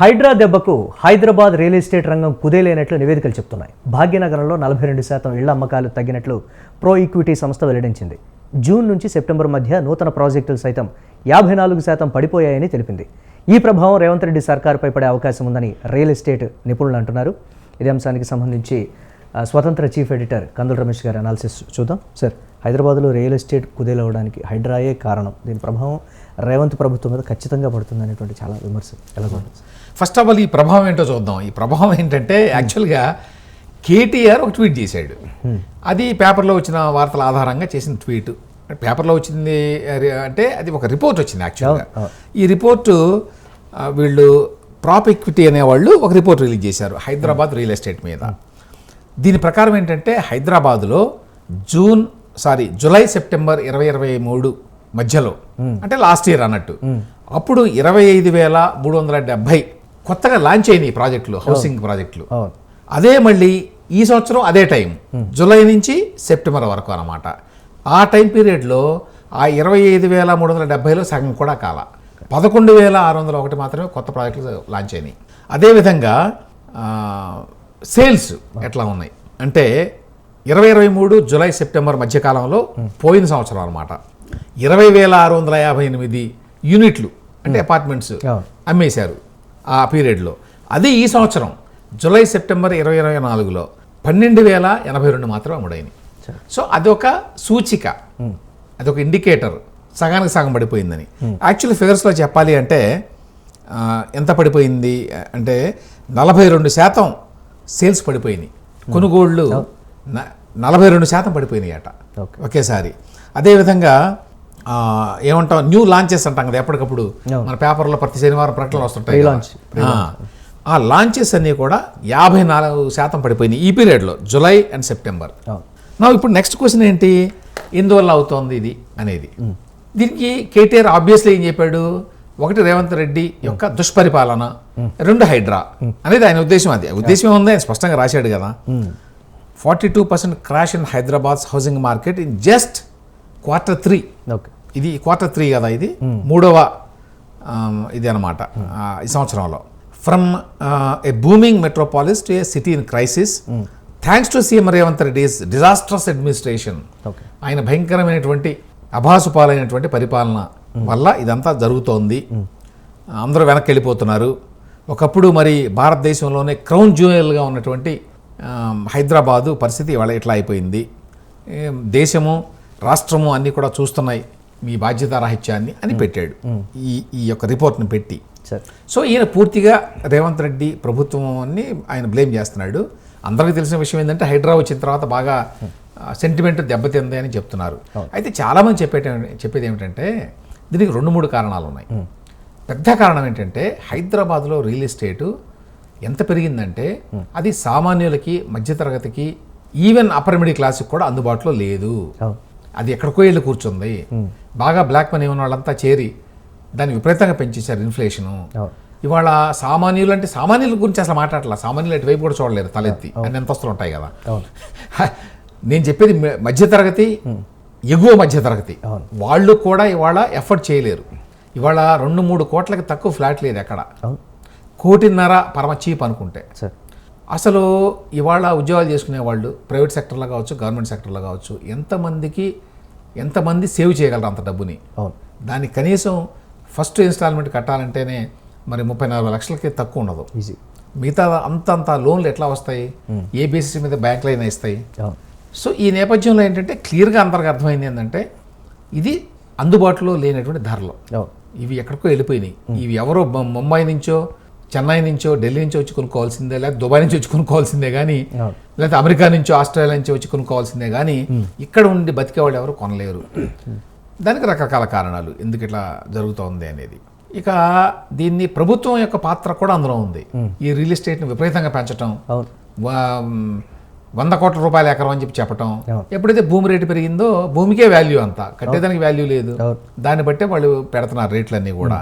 హైడ్రా దెబ్బకు Hyderabad real estate రంగం కుదేలేనట్లు నివేదికలు చెప్తున్నాయి. భాగ్యనగరంలో నలభై రెండు శాతం ఇళ్ళ అమ్మకాలు తగ్గినట్లు ప్రో ఈక్విటీ సంస్థ వెల్లడించింది. జూన్ నుంచి సెప్టెంబర్ మధ్య నూతన ప్రాజెక్టులు సైతం యాభై నాలుగు శాతం పడిపోయాయని తెలిపింది. ఈ ప్రభావం రేవంత్ రెడ్డి సర్కారుపై పడే అవకాశం ఉందని రియల్ ఎస్టేట్ నిపుణులు అంటున్నారు. ఇదే అంశానికి సంబంధించి స్వతంత్ర చీఫ్ ఎడిటర్ కందుల రమేష్ గారి అనాలిసిస్ చూద్దాం. సార్ హైదరాబాద్లో రియల్ ఎస్టేట్ కుదేలవడానికి హైడ్రాయే కారణం. దీని ప్రభావం రేవంత్ ప్రభుత్వం మీద ఖచ్చితంగా పడుతుంది అనేటువంటి చాలా విమర్శలు ఎలా ఫస్ట్ ఆఫ్ ఆల్ ఈ ప్రభావం ఏంటో చూద్దాం. ఈ ప్రభావం ఏంటంటే యాక్చువల్గా కేటీఆర్ ఒక ట్వీట్ చేశాడు. అది పేపర్లో వచ్చిన వార్తల ఆధారంగా చేసిన ట్వీట్ పేపర్లో వచ్చింది అంటే అది ఒక రిపోర్ట్ వచ్చింది యాక్చువల్గా ఈ రిపోర్టు వీళ్ళు ప్రాప్ ఈక్విటీ అనేవాళ్ళు ఒక రిపోర్ట్ రిలీజ్ చేశారు హైదరాబాద్ రియల్ ఎస్టేట్ మీద. దీని ప్రకారం ఏంటంటే హైదరాబాదులో జూన్ సారీ జూలై సెప్టెంబర్ ఇరవై ఇరవై మూడు మధ్యలో అంటే లాస్ట్ ఇయర్ అన్నట్టు. అప్పుడు ఇరవై ఐదు వేల మూడు వందల డెబ్బై కొత్తగా లాంచ్ అయినాయి ఈ ప్రాజెక్టులు హౌసింగ్ ప్రాజెక్టులు. అదే మళ్ళీ ఈ సంవత్సరం అదే టైం జూలై నుంచి సెప్టెంబర్ వరకు అన్నమాట. ఆ టైం పీరియడ్లో ఆ ఇరవై ఐదు వేల మూడు వందల డెబ్బైలో సగం కూడా కాల. పదకొండు వేల ఆరు వందల ఒకటి మాత్రమే కొత్త ప్రాజెక్టులు లాంచ్ అయినాయి. అదేవిధంగా సేల్స్ ఎట్లా ఉన్నాయి? అంటే ఇరవై ఇరవై మూడు జూలై సెప్టెంబర్ మధ్యకాలంలో పోయిన సంవత్సరం అనమాట ఇరవై వేల ఆరు వందల యాభై ఎనిమిది యూనిట్లు అంటే అపార్ట్మెంట్స్ అవును. అమ్మేశారు ఆ పీరియడ్లో. అదే ఈ సంవత్సరం జూలై సెప్టెంబర్ ఇరవై ఇరవై నాలుగులో పన్నెండు వేల ఎనభై రెండు మాత్రం అమ్ముడైనాయి. సో అదొక సూచిక అదొక ఇండికేటర్ సగానికి సగం పడిపోయిందని. యాక్చువల్ ఫిగర్స్లో చెప్పాలి అంటే ఎంత పడిపోయింది? అంటే నలభై రెండు శాతం సేల్స్ పడిపోయినాయి. కొనుగోళ్ళు నలభై రెండు శాతం పడిపోయినాయి అట. ఒకేసారి. అదేవిధంగా ఏమంటాం న్యూ లాంచెస్ అంటాం కదా ఎప్పటికప్పుడు. మన పేపర్లో ప్రతి శనివారం ప్రకటనలు వస్తుంటాయి. ఆ, లాంచెస్ అన్నీ కూడా యాభై నాలుగు శాతం పడిపోయినాయి ఈ పీరియడ్లో జూలై అండ్ సెప్టెంబర్. నా ఇప్పుడు నెక్స్ట్ క్వశ్చన్ ఏంటి? ఎందువల్ల అవుతోంది ఇది అనేది. దీనికి కేటీఆర్ ఆబ్వియస్లీ ఏం చెప్పాడు? ఒకటి రేవంత్ రెడ్డి యొక్క దుష్పరిపాలన రెండు హైడ్రా. అనేది ఆయన ఉద్దేశం అది. ఉద్దేశం ఉంది ఆయన స్పష్టంగా రాశాడు కదా. Forty two percent crash in Hyderabad housing market in just quarter three. Okay. ఇది క్వార్టర్ త్రీ కదా ఇది? మూడవ ఇది అనమాట ఈ సంవత్సరంలో. From a booming metropolis to a city in crisis thanks to CM Revanth Reddy's disastrous administration ఆయన భయంకరమైనటువంటి అభాసుపాలైనటువంటి పరిపాలన వల్ల ఇదంతా జరుగుతోంది. అందరూ వెనక్కి వెళ్ళిపోతున్నారు ఒకప్పుడు మరి భారతదేశంలోనే క్రౌన్ జ్యువెల్గా ఉన్నటువంటి హైదరాబాదు పరిస్థితి ఇవాళ ఇట్లా అయిపోయింది. దేశము రాష్ట్రము అన్నీ కూడా చూస్తున్నాయి. మీ బాధ్యత రాహిత్యాన్ని అని పెట్టాడు. ఈ ఈ యొక్క రిపోర్ట్ని పెట్టి. సరే. సో ఈయన పూర్తిగా రేవంత్ రెడ్డి ప్రభుత్వాన్ని ఆయన బ్లేమ్ చేస్తున్నాడు. అందరికీ తెలిసిన విషయం ఏంటంటే హైడ్రా వచ్చిన తర్వాత బాగా సెంటిమెంట్ దెబ్బతింది అని చెప్తున్నారు. అయితే చాలామంది చెప్పేట చెప్పేది ఏమిటంటే దీనికి రెండు మూడు కారణాలు ఉన్నాయి. పెద్ద కారణం ఏంటంటే హైదరాబాద్లో రియల్ ఎస్టేటు ఎంత పెరిగిందంటే అది సామాన్యులకి మధ్యతరగతికి ఈవెన్ అప్పర్ మిడిల్ క్లాస్కి కూడా అందుబాటులో లేదు. అది ఎక్కడికో వెళ్ళి కూర్చుంది. బాగా బ్లాక్ మనీ ఉన్న వాళ్ళంతా చేరి దాన్ని విపరీతంగా పెంచేశారు ఇన్ఫ్లేషను. ఇవాళ సామాన్యులు అంటే సామాన్యుల గురించి అసలు మాట్లాడలే సామాన్యులు అటువైపు కూడా చూడలేరు తలెత్తి. అన్ని అంతస్తులు ఉంటాయి కదా. నేను చెప్పేది మధ్యతరగతి ఎగువ మధ్యతరగతి. అవును. వాళ్ళు కూడా ఇవాళ ఎఫర్ట్ చేయలేరు. ఇవాళ రెండు మూడు కోట్లకి తక్కువ ఫ్లాట్ లేదు ఎక్కడ. కోటిన్నర పరమ చీప్ అనుకుంటే. సరే. అసలు ఇవాళ ఉద్యోగాలు చేసుకునే వాళ్ళు ప్రైవేట్ సెక్టర్లో కావచ్చు గవర్నమెంట్ సెక్టర్లో కావచ్చు ఎంతమందికి ఎంతమంది సేవ్ చేయగలరు అంత డబ్బుని? అవును. దానికి కనీసం ఫస్ట్ ఇన్స్టాల్మెంట్ కట్టాలంటేనే మరి ముప్పై నలభై లక్షలకి తక్కువ ఉండదు. ఈజీ మిగతా అంత అంత లోన్లు ఎట్లా వస్తాయి? ఏ బేసిస్ మీద బ్యాంకులు అయినా ఇస్తాయి? సో ఈ నేపథ్యంలో ఏంటంటే క్లియర్గా అందరికి అర్థమైంది ఏంటంటే ఇది అందుబాటులో లేనటువంటి ధరలు. ఇవి ఎక్కడికో వెళ్ళిపోయినాయి. ఇవి ఎవరో ముంబై నుంచో చెన్నై నుంచో ఢిల్లీ నుంచో వచ్చి కొనుక్కోవాల్సిందే లేదా దుబాయ్ నుంచి వచ్చి కొనుక్కోవాల్సిందే కానీ లేకపోతే అమెరికా నుంచో ఆస్ట్రేలియా నుంచి వచ్చి కొనుక్కోవాల్సిందే కానీ ఇక్కడ ఉండి బతికేవాళ్ళు ఎవరు కొనలేరు. దానికి రకరకాల కారణాలు ఎందుకు ఇట్లా జరుగుతోంది అనేది. ఇక దీన్ని ప్రభుత్వం యొక్క పాత్ర కూడా అందులో ఉంది. ఈ రియల్ ఎస్టేట్ని విపరీతంగా పెంచడం వంద కోట్ల రూపాయల ఎకరం అని చెప్పి చెప్పటం. ఎప్పుడైతే భూమి రేటు పెరిగిందో భూమికే వాల్యూ అంత. కట్టేదానికి వాల్యూ లేదు. దాన్ని బట్టే వాళ్ళు పెడుతున్నారు రేట్లన్నీ కూడా.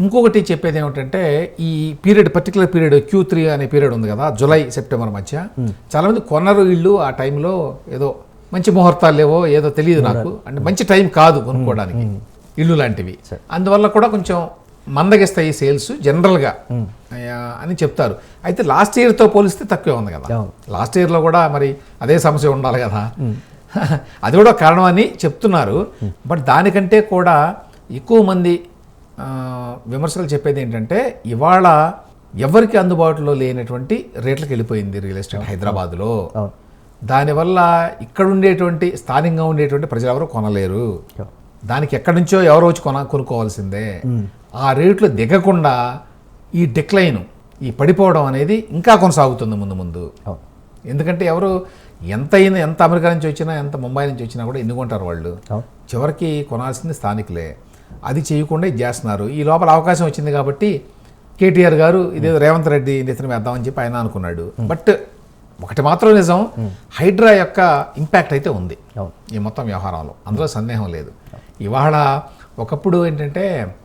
ఇంకొకటి చెప్పేది ఏమిటంటే ఈ period particular period Q three అనే పీరియడ్ ఉంది కదా జూలై సెప్టెంబర్ మధ్య. చాలా మంది కొన్నారు ఇళ్ళు ఆ టైంలో ఏదో మంచి ముహూర్తాలు లేవో ఏదో తెలియదు నాకు. అంటే మంచి టైం కాదు కొనుక్కోవడానికి. ఇల్లు లాంటివి. అందువల్ల కూడా కొంచెం మందగిస్తాయి సేల్స్ జనరల్గా. అని చెప్తారు. అయితే లాస్ట్ ఇయర్తో పోలిస్తే తక్కువే ఉంది కదా. లాస్ట్ ఇయర్లో కూడా మరి అదే సమస్య ఉండాలి కదా. అది కూడా కారణం అని చెప్తున్నారు. బట్ దానికంటే కూడా ఎక్కువ మంది విమర్శలు చెప్పేది ఏంటంటే ఇవాళ ఎవరికి అందుబాటులో లేనటువంటి రేట్లకు వెళ్ళిపోయింది రియల్ ఎస్టేట్ హైదరాబాద్లో. దానివల్ల ఇక్కడ ఉండేటువంటి స్థానికంగా ఉండేటువంటి ప్రజలు ఎవరు కొనలేరు. దానికి ఎక్కడి నుంచో ఎవరో వచ్చి కొన కొనుక్కోవాల్సిందే. ఆ రేట్లు దిగకుండా ఈ డిక్లైన్ ఈ పడిపోవడం అనేది ఇంకా కొనసాగుతుంది ముందు ముందు. ఎందుకంటే ఎవరు ఎంత అయినా ఎంత అమెరికా నుంచి వచ్చినా ఎంత ముంబై నుంచి వచ్చినా కూడా ఎన్ని కొంటారు వాళ్ళు? చివరికి కొనాల్సింది స్థానికులే. అది చేయకుండా ఇది చేస్తున్నారు. ఈ లోపల అవకాశం వచ్చింది కాబట్టి కేటీఆర్ గారు ఇదేదో రేవంత్ రెడ్డి నితిన వేద్దామని చెప్పి ఆయన అనుకున్నాడు. బట్ ఒకటి మాత్రం నిజం హైడ్రా యొక్క ఇంపాక్ట్ అయితే ఉంది. ఈ మొత్తం వ్యవహారంలో. అందులో సందేహం లేదు. ఇవాళ ఒకప్పుడు ఏంటంటే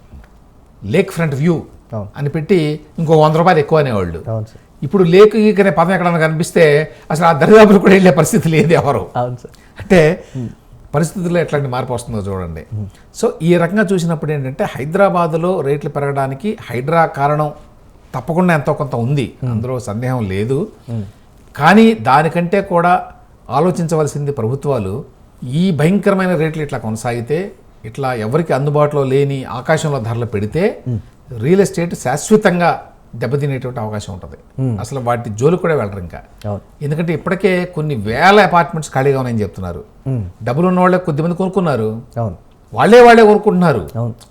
లేక్ ఫ్రంట్ వ్యూ. అని పెట్టి ఇంకో వంద రూపాయలు ఎక్కువ అనేవాళ్ళు. ఇప్పుడు లేక్ అనే పదం ఎక్కడన్నా కనిపిస్తే అసలు ఆ దరిదాపులు కూడా వెళ్ళే పరిస్థితి లేదు ఎవరు. అంటే పరిస్థితుల్లో ఎట్లాంటి మార్పు వస్తుందో చూడండి. సో ఈ రకంగా చూసినప్పుడు ఏంటంటే హైదరాబాదులో రేట్లు పెరగడానికి హైడ్రా కారణం తప్పకుండా ఎంతో కొంత ఉంది. అందులో సందేహం లేదు. కానీ దానికంటే కూడా ఆలోచించవలసింది ప్రభుత్వాలు ఈ భయంకరమైన రేట్లు ఇట్లా కొనసాగితే ఇట్లా ఎవరికి అందుబాటులో లేని ఆకాశంలో ధరలు పెడితే రియల్ ఎస్టేట్ శాశ్వతంగా దెబ్బతినేటువంటి అవకాశం ఉంటుంది. అసలు వాటి జోలు కూడా వెళ్ళరు ఇంకా. ఎందుకంటే ఇప్పటికే కొన్ని వేల అపార్ట్మెంట్స్ ఖాళీగా ఉన్నాయని చెప్తున్నారు. డబ్బులు ఉన్న వాళ్ళే కొద్దిమంది కొనుక్కున్నారు. వాళ్ళే వాళ్ళే కొనుక్కుంటున్నారు.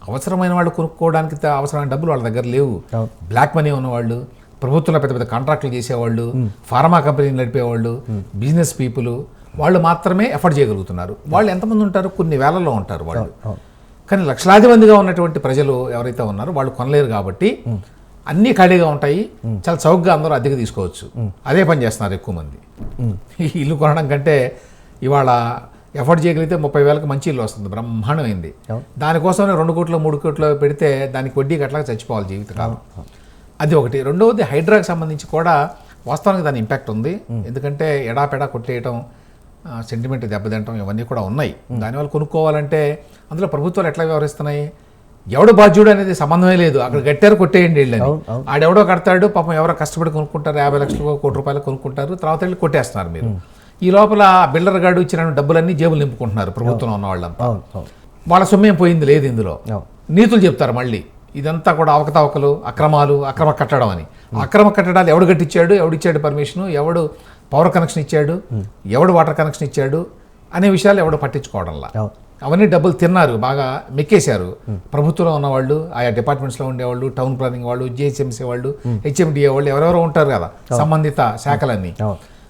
అవసరమైన వాళ్ళు కొనుక్కోవడానికి అవసరమైన డబ్బులు వాళ్ళ దగ్గర లేవు. బ్లాక్ మనీ ఉన్నవాళ్ళు ప్రభుత్వంలో పెద్ద పెద్ద కాంట్రాక్టులు చేసేవాళ్ళు ఫార్మా కంపెనీలు నడిపేవాళ్ళు బిజినెస్ పీపుల్ వాళ్ళు మాత్రమే ఎఫర్ట్ చేయగలుగుతున్నారు. వాళ్ళు ఎంతమంది ఉంటారు? కొన్ని వేలలో ఉంటారు వాళ్ళు. కానీ లక్షలాది మందిగా ఉన్నటువంటి ప్రజలు ఎవరైతే ఉన్నారో వాళ్ళు కొనలేరు కాబట్టి అన్నీ ఖాళీగా ఉంటాయి. చాలా చౌకగా అందరూ అద్దెకి తీసుకోవచ్చు. అదే పని చేస్తున్నారు ఎక్కువ మంది. ఇల్లు కొనడం కంటే ఇవాళ ఎఫర్ట్ చేయగలిగితే ముప్పై వేలకు మంచి ఇల్లు వస్తుంది. బ్రహ్మాండమైంది. దానికోసమే రెండు కోట్లు మూడు కోట్లు పెడితే దానికి వడ్డీకి అట్లా చచ్చిపోవాలి జీవితకాలం. అది ఒకటి. రెండవది హైడ్రాకి సంబంధించి కూడా వాస్తవానికి దాని ఇంపాక్ట్ ఉంది. ఎందుకంటే ఎడాపెడా కొట్టేయటం సెంటిమెంట్ దెబ్బతింటం ఇవన్నీ కూడా ఉన్నాయి. దానివల్ల కొనుక్కోవాలంటే అందులో ప్రభుత్వాలు ఎట్లా వ్యవహరిస్తున్నాయి? ఎవడు బాధ్యుడు అనేది సంబంధమే లేదు. అక్కడ కట్టారు కొట్టేయండి వీళ్ళని. ఆడెవడో కడతాడు పాపం ఎవరో కష్టపడి కొనుక్కుంటారు యాభై లక్షలు కోటి రూపాయలు కొనుక్కుంటారు తర్వాత వెళ్ళి కొట్టేస్తున్నారు మీరు. ఈ లోపల బిల్డర్ గాడు ఇచ్చిన డబ్బులన్నీ జేబులు నింపుకుంటున్నారు ప్రభుత్వం ఉన్న వాళ్ళంతా. వాళ్ళ సొమ్మేం పోయింది? లేదు ఇందులో. నీతులు చెప్తారు మళ్ళీ. ఇదంతా కూడా అవకతవకలు అక్రమాలు అక్రమ కట్టడం అని. అక్రమ కట్టడాలు ఎవడు కట్టించాడు? ఎవడిచ్చాడు పర్మిషన్ ఎవడు పవర్ కనెక్షన్ ఇచ్చాడు? ఎవడు వాటర్ కనెక్షన్ ఇచ్చాడు? అనే విషయాలు ఎవడు పట్టించుకోవడంలా. అవును. అవన్నీ డబ్బులు తిన్నారు బాగా మెక్కేశారు. ప్రభుత్వంలో ఉన్నవాళ్ళు ఆయా డిపార్ట్మెంట్స్లో ఉండేవాళ్ళు టౌన్ ప్లానింగ్ వాళ్ళు జిహెచ్ఎంసీ వాళ్ళు హెచ్ఎండిఏ వాళ్ళు ఎవరెవరో ఉంటారు కదా సంబంధిత శాఖలన్నీ.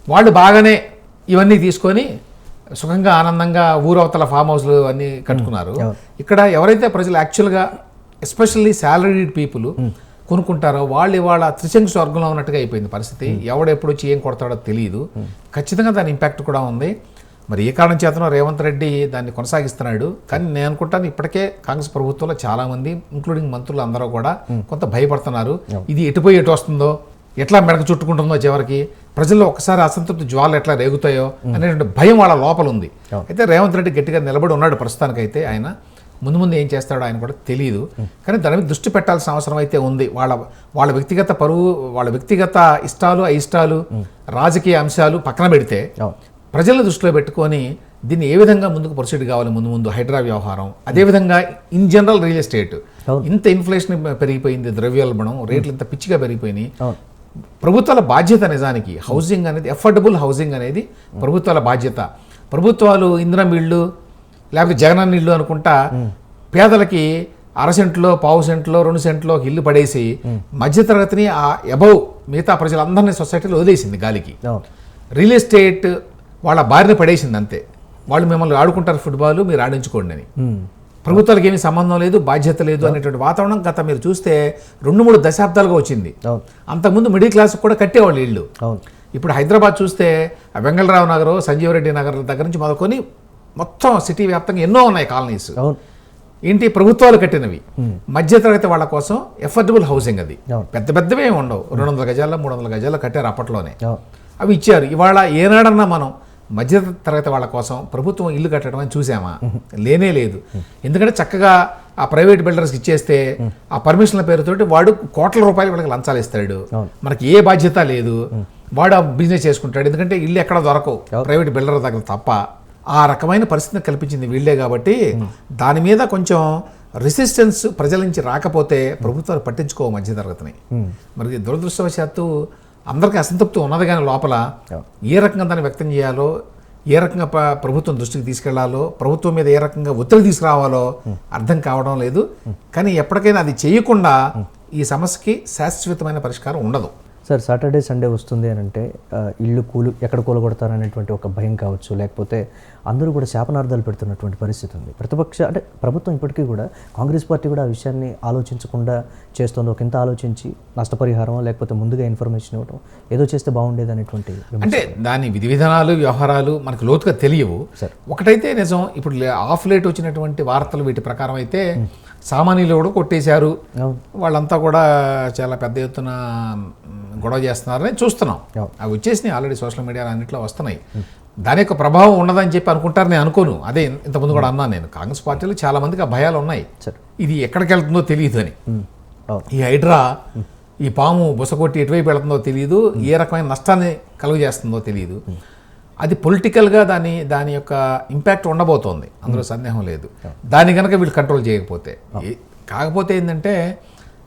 వాళ్ళు బాగానే ఇవన్నీ తీసుకొని సుఖంగా ఆనందంగా ఊరవతల ఫామ్ హౌస్లు అన్నీ కట్టుకున్నారు. ఇక్కడ ఎవరైతే ప్రజలు యాక్చువల్గా ఎస్పెషల్లీ శాలరీడ్ పీపుల్ కొనుక్కుంటారో వాళ్ళు ఇవాళ త్రిశంకు స్వర్గంలో ఉన్నట్టుగా అయిపోయింది పరిస్థితి. ఎవడెప్పుడు వచ్చి ఏం కొడతాడో తెలియదు ఖచ్చితంగా దాని ఇంపాక్ట్ కూడా ఉంది. మరి ఏ కారణం చేతనో రేవంత్ రెడ్డి దాన్ని కొనసాగిస్తున్నాడు. కానీ నేను అనుకుంటాను ఇప్పటికే కాంగ్రెస్ ప్రభుత్వంలో చాలామంది ఇంక్లూడింగ్ మంత్రులు అందరూ కూడా కొంత భయపడుతున్నారు. ఇది ఎటుపోయి ఎటు వస్తుందో ఎట్లా మెడకు చుట్టుకుంటుందో చివరికి ప్రజల్లో ఒకసారి అసంతృప్తి జ్వాలు ఎట్లా రేగుతాయో అనేటువంటి భయం వాళ్ళ లోపల ఉంది. అయితే రేవంత్ రెడ్డి గట్టిగా నిలబడి ఉన్నాడు ప్రస్తుతానికైతే ఆయన. ముందు ముందు ఏం చేస్తాడో ఆయన కూడా తెలియదు కానీ దాని మీద దృష్టి పెట్టాల్సిన అవసరం అయితే ఉంది. వాళ్ళ వాళ్ళ వ్యక్తిగత పరువు వాళ్ళ వ్యక్తిగత ఇష్టాలు అయిష్టాలు రాజకీయ అంశాలు పక్కన పెడితే అవును. ప్రజలను దృష్టిలో పెట్టుకొని దీన్ని ఏ విధంగా ముందుకు ప్రొసీడ్ కావాలి ముందు ముందు హైడ్రా వ్యవహారం? అదేవిధంగా ఇన్ జనరల్ రియల్ ఎస్టేట్. ఇంత ఇన్ఫ్లేషన్ పెరిగిపోయింది ద్రవ్యోల్బణం రేట్లు ఇంత పిచ్చిగా పెరిగిపోయినాయి. ప్రభుత్వాల బాధ్యత నిజానికి హౌసింగ్ అనేది ఎఫర్డబుల్ హౌసింగ్ అనేది ప్రభుత్వాల బాధ్యత. ప్రభుత్వాలు ఇంద్రం ఇళ్ళు లేకపోతే జగనన్న ఇళ్ళు అనుకుంటా పేదలకి అర సెంట్లో పావు సెంట్లో రెండు సెంట్లో ఒక ఇల్లు పడేసి మధ్యతరగతిని ఆ అబౌవ్ మిగతా ప్రజలందరినీ సొసైటీలో వదిలేసింది గాలికి. రియల్ ఎస్టేట్ వాళ్ళ బారిన పడేసింది అంతే. వాళ్ళు మిమ్మల్ని ఆడుకుంటారు ఫుట్బాల్ మీరు ఆడించుకోండి అని. ప్రభుత్వాలకు ఏమీ సంబంధం లేదు బాధ్యత లేదు అనేటువంటి వాతావరణం గత మీరు చూస్తే రెండు మూడు దశాబ్దాలుగా వచ్చింది. అంతకుముందు మిడిల్ క్లాస్ కూడా కట్టేవాళ్ళు ఇళ్ళు అవును. ఇప్పుడు హైదరాబాద్ చూస్తే వెంగళరావు నగర్ సంజీవరెడ్డి నగర్ దగ్గర నుంచి మొదలుకొని మొత్తం సిటీ వ్యాప్తంగా ఎన్నో ఉన్నాయి కాలనీస్. ఏంటి? ప్రభుత్వాలు కట్టినవి. మధ్యతరగతి వాళ్ళ కోసం ఎఫర్డబుల్ హౌసింగ్ అది. పెద్ద పెద్దవే ఉండవు. రెండు వందల గజాల్లో మూడు వందల గజాల్లో కట్టారు అప్పట్లోనే. అవి ఇచ్చారు. ఇవాళ ఏనాడన్నా మనం మధ్య తరగతి వాళ్ళ కోసం ప్రభుత్వం ఇల్లు కట్టడం అని చూసామా? లేనే లేదు. ఎందుకంటే చక్కగా ఆ ప్రైవేట్ బిల్డర్స్కి ఇచ్చేస్తే ఆ పర్మిషన్ల పేరుతోటి వాడు కోట్ల రూపాయలు వీళ్ళకి లంచాలు ఇస్తాడు. మనకి ఏ బాధ్యత లేదు. వాడు ఆ బిజినెస్ చేసుకుంటాడు. ఎందుకంటే ఇల్లు ఎక్కడ దొరకవు. ప్రైవేట్ బిల్డర్ దగ్గర తప్ప. ఆ రకమైన పరిస్థితిని కల్పించింది వీళ్ళే కాబట్టి దాని మీద కొంచెం రెసిస్టెన్స్ ప్రజల నుంచి రాకపోతే ప్రభుత్వాలు పట్టించుకో మధ్యతరగతిని మరి దురదృష్టవశాత్తు అందరికీ అసంతృప్తి ఉన్నది కానీ లోపల ఏ రకంగా దాన్ని వ్యక్తం చేయాలో ఏ రకంగా ప్ర- ప్రభుత్వం దృష్టికి తీసుకెళ్ళాలో ప్రభుత్వం మీద ఏ రకంగా ఒత్తిడి తీసుకురావాలో అర్థం కావడం లేదు. కానీ ఎప్పటికైనా అది చేయకుండా ఈ సమస్యకి శాశ్వతమైన పరిష్కారం ఉండదు. సార్ సాటర్డే సండే వస్తుంది అని అంటే ఇల్లు కూలు ఎక్కడ కూలగొడతారనేటువంటి ఒక భయం కావచ్చు లేకపోతే అందరూ కూడా శాపనార్థాలు పెడుతున్నటువంటి పరిస్థితి ఉంది ప్రతిపక్ష అంటే ప్రభుత్వం ఇప్పటికీ కూడా కాంగ్రెస్ పార్టీ కూడా ఆ విషయాన్ని ఆలోచించకుండా చేస్తుంది ఒక ఇంత ఆలోచించి నష్టపరిహారం లేకపోతే ముందుగా ఇన్ఫర్మేషన్ ఇవ్వడం ఏదో చేస్తే బాగుండేది అనేటువంటి. అంటే దాని విధి విధానాలు వ్యవహారాలు మనకు లోతుగా తెలియవు సరే. ఒకటైతే నిజం ఇప్పుడు ఆఫ్ లేట్ వచ్చినటువంటి వార్తలు వీటి ప్రకారం అయితే సామాన్యులు కూడా కొట్టేశారు. వాళ్ళంతా కూడా చాలా పెద్ద ఎత్తున గొడవ చేస్తున్నారని చూస్తున్నాం. అవి వచ్చేసినాయి ఆల్రెడీ సోషల్ మీడియాలో అన్నింటిలో వస్తున్నాయి. దాని యొక్క ప్రభావం ఉండదని చెప్పి అనుకుంటారు నేను అనుకోను. అదే ఇంతకుముందు కూడా అన్నాను నేను. కాంగ్రెస్ పార్టీలో చాలా మందికి ఆ భయాలు ఉన్నాయి. ఇది ఎక్కడికి వెళ్తుందో తెలియదు అని. ఈ హైడ్రా ఈ పాము బుసకొట్టి ఎటువైపు వెళుతుందో తెలియదు. ఏ రకమైన నష్టాన్ని కలుగజేస్తుందో తెలియదు. అది పొలిటికల్గా దాని దాని యొక్క ఇంపాక్ట్ ఉండబోతోంది. అందులో సందేహం లేదు. దాన్ని కనుక వీళ్ళు కంట్రోల్ చేయకపోతే. కాకపోతే ఏంటంటే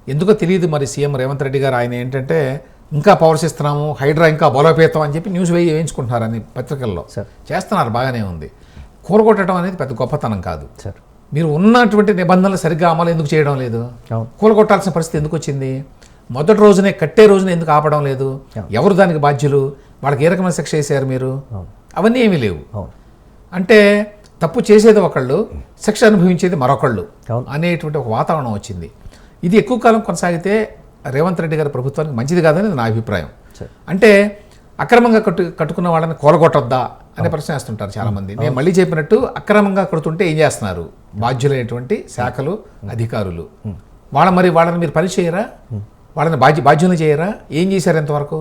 ఎందుకో తెలియదు మరి సీఎం రేవంత్ రెడ్డి గారు ఆయన ఏంటంటే ఇంకా పవర్స్ ఇస్తున్నాము హైడ్రా ఇంకా బలోపేతం అని చెప్పి న్యూస్ వేయి వేయించుకుంటున్నారని పత్రికల్లో. సార్. చేస్తున్నారు బాగానే ఉంది. కూరగొట్టడం అనేది పెద్ద గొప్పతనం కాదు. సార్. మీరు ఉన్నటువంటి నిబంధనలు సరిగ్గా అమలు ఎందుకు చేయడం లేదు. కూలగొట్టాల్సిన పరిస్థితి ఎందుకు వచ్చింది? మొదటి రోజునే కట్టే రోజున ఎందుకు ఆపడం లేదు? ఎవరు దానికి బాధ్యులు? వాళ్ళకి ఏ రకమైన శిక్ష వేశారు మీరు? అవన్నీ ఏమీ లేవు. అంటే తప్పు చేసేది ఒకళ్ళు శిక్ష అనుభవించేది మరొకళ్ళు. అనేటువంటి ఒక వాతావరణం వచ్చింది. ఇది ఎక్కువ కాలం కొనసాగితే రేవంత్ రెడ్డి గారి ప్రభుత్వానికి మంచిది కాదని నా అభిప్రాయం. అంటే అక్రమంగా కట్టు కట్టుకున్న వాళ్ళని కూలగొట్టొద్దా అనే ప్రశ్న వేస్తుంటారు చాలా మంది నేను మళ్ళీ చెప్పినట్టు అక్రమంగా కడుతుంటే ఏం చేస్తున్నారు? బాధ్యులైనటువంటి శాఖలు అధికారులు. వాళ్ళ మరి వాళ్ళని మీరు పని చేయరా? వాళ్ళని బాధ్య బాధ్యులు చేయరా? ఏం చేశారు ఎంతవరకు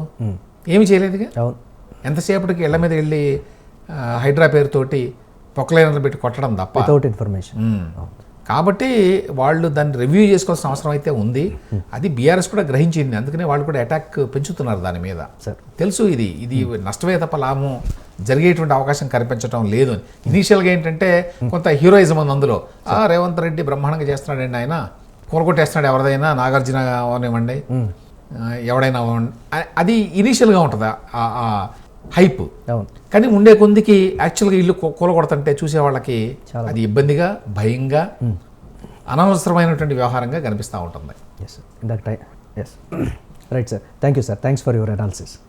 ఏమి చేయలేదుగా ఎంతసేపటికి ఇళ్ళ మీద వెళ్ళి హైడ్రా పేరుతోటి పొక్కలైనలు పెట్టి కొట్టడం తప్ప వితౌట్ ఇన్ఫర్మేషన్. కాబట్టి వాళ్ళు దాన్ని రివ్యూ చేసుకోవాల్సిన అవసరం అయితే ఉంది. అది బీఆర్ఎస్ కూడా గ్రహించింది. అందుకనే వాళ్ళు కూడా అటాక్ పెంచుతున్నారు దాని మీద. సార్ తెలుసు ఇది. ఇది నష్టమే తప్ప లాభం జరిగేటువంటి అవకాశం కనిపించడం లేదు. ఇనీషియల్గా ఏంటంటే కొంత హీరోయిజం ఉంది అందులో. రేవంత్ రెడ్డి బ్రహ్మాండంగా చేస్తున్నాడండి ఆయన. కూరగొట్టేస్తున్నాడు ఎవరిదైనా. నాగార్జున అవనివ్వండి ఎవడైనా అది ఇనీషియల్గా ఉంటుంది. హైప్. కానీ ఉండే కొందికి యాక్చువల్గా ఇల్లు కూలగొడుతుంటే చూసే వాళ్ళకి అది ఇబ్బందిగా భయంగా అనవసరమైనటువంటి వ్యవహారంగా కనిపిస్తూ ఉంటుంది. Yes right sir thank you sir thanks for your analysis